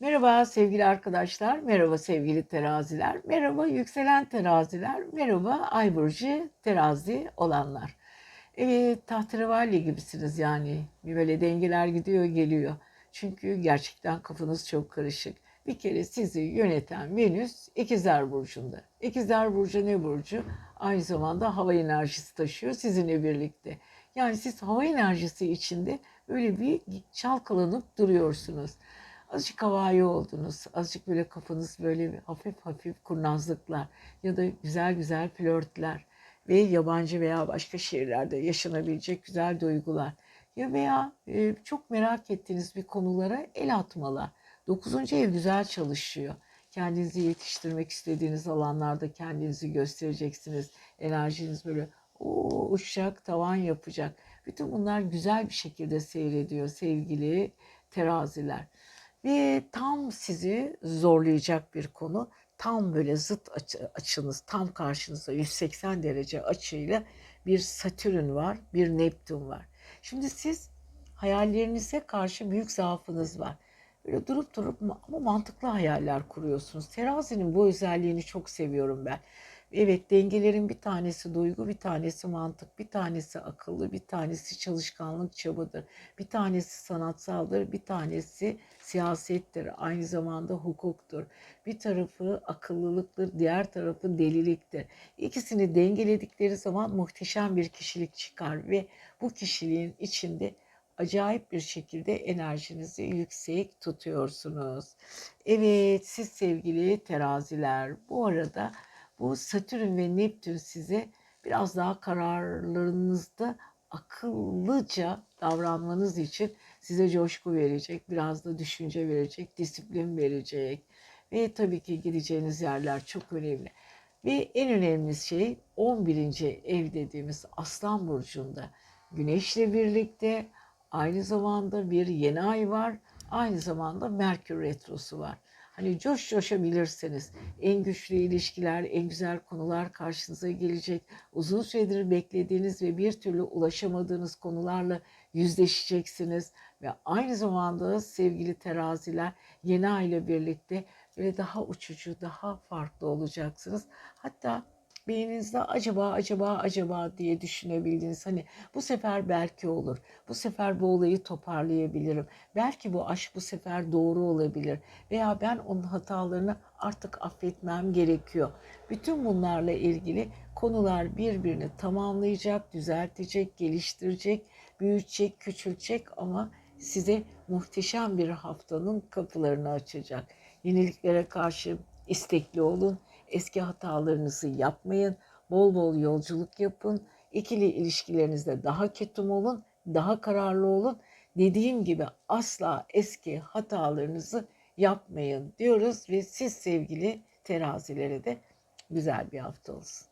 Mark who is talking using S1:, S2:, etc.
S1: Merhaba sevgili arkadaşlar, merhaba sevgili teraziler, merhaba yükselen teraziler, merhaba ay burcu terazi olanlar. Evet, tahterevalli gibisiniz yani. Böyle dengeler gidiyor geliyor. Çünkü gerçekten kafanız çok karışık. Bir kere sizi yöneten Venüs İkizler Burcu'nda. İkizler Burcu ne burcu? Aynı zamanda hava enerjisi taşıyor sizinle birlikte. Yani siz hava enerjisi içinde böyle bir çalkalanıp duruyorsunuz. Azıcık havai oldunuz. Azıcık böyle kafanız böyle hafif hafif kurnazlıklar ya da güzel güzel flörtler ve yabancı veya başka şehirlerde yaşanabilecek güzel duygular. Ya veya e, çok merak ettiğiniz bir konulara el atmalar. Dokuzuncu ev güzel çalışıyor. Kendinizi yetiştirmek istediğiniz alanlarda kendinizi göstereceksiniz. Enerjiniz böyle o uçacak, tavan yapacak. Bütün bunlar güzel bir şekilde seyrediyor sevgili teraziler. Ve tam sizi zorlayacak bir konu. Tam böyle zıt açı, açınız, tam karşınızda 180 derece açıyla bir Satürn var, bir Neptün var. Şimdi siz hayallerinize karşı büyük zaafınız var. Böyle durup durup ama mantıklı hayaller kuruyorsunuz. Terazinin bu özelliğini çok seviyorum ben. Evet dengelerin bir tanesi duygu, bir tanesi mantık, bir tanesi akıllı, bir tanesi çalışkanlık çabadır. Bir tanesi sanatsaldır, bir tanesi siyasettir. Aynı zamanda hukuktur. Bir tarafı akıllılıktır, diğer tarafı deliliktir. İkisini dengeledikleri zaman muhteşem bir kişilik çıkar ve bu kişiliğin içinde acayip bir şekilde enerjinizi yüksek tutuyorsunuz. Evet siz sevgili teraziler bu arada bu Satürn ve Neptün size biraz daha kararlarınızda akıllıca davranmanız için size coşku verecek, biraz da düşünce verecek, disiplin verecek. Ve tabii ki gideceğiniz yerler çok önemli. Ve en önemli şey 11. ev dediğimiz Aslan Burcu'nda Güneş'le birlikte aynı zamanda bir yeni ay var. Aynı zamanda Merkür Retrosu var. Hani coş coşabilirseniz en güçlü ilişkiler, en güzel konular karşınıza gelecek. Uzun süredir beklediğiniz ve bir türlü ulaşamadığınız konularla yüzleşeceksiniz. Ve aynı zamanda sevgili teraziler yeni ay ile birlikte böyle daha uçucu, daha farklı olacaksınız. Hatta beyninizde acaba acaba acaba diye düşünebildiğiniz hani bu sefer belki olur. Bu sefer bu olayı toparlayabilirim. Belki bu aşk bu sefer doğru olabilir. Veya ben onun hatalarını artık affetmem gerekiyor. Bütün bunlarla ilgili konular birbirini tamamlayacak, düzeltecek, geliştirecek, büyütecek, küçültecek ama size muhteşem bir haftanın kapılarını açacak. Yeniliklere karşı istekli olun Eski hatalarınızı yapmayın. Bol bol yolculuk yapın. İkili ilişkilerinizde daha ketum olun, daha kararlı olun. Dediğim gibi asla eski hatalarınızı yapmayın diyoruz ve siz sevgili terazilere de güzel bir hafta olsun.